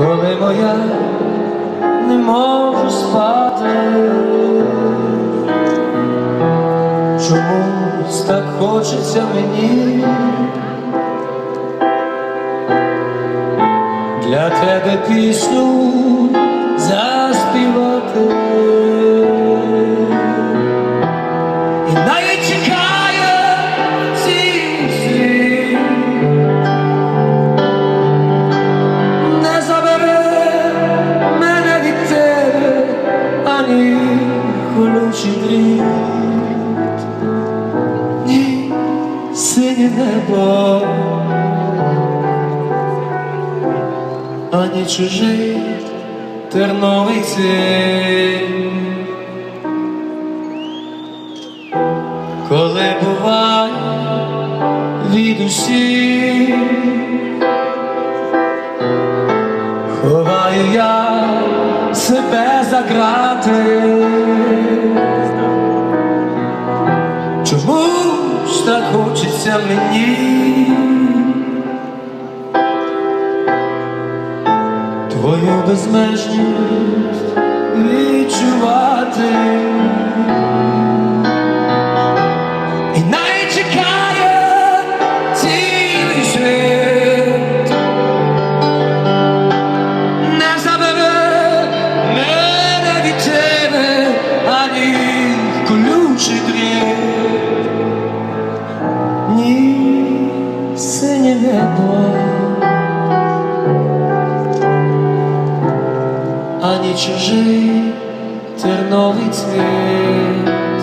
коли моя не можу спати, чомусь так хочеться мені для тебе пісню заспівати. Колючий дріт, ні синє небо, ані чужий терновий цвіт. коли буває від усіх, ховаю я себе за грати. Так хочеться мені? Твою безмежність відчувати. І навіть ані чужий терновий цвіт.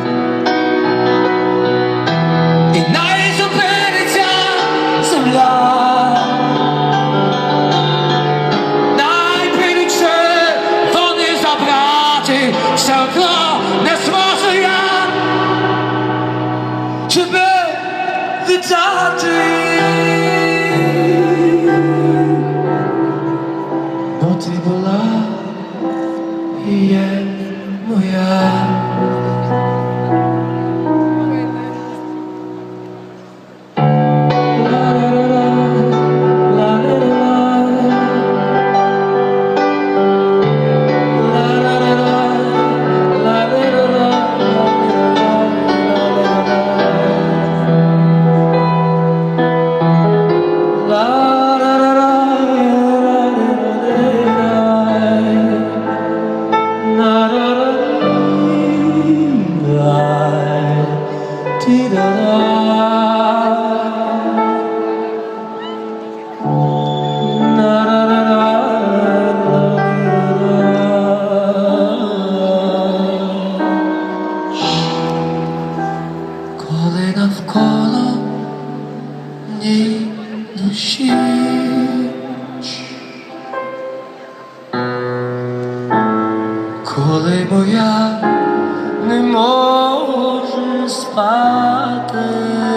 Ні душі, коли бо я не можу спати.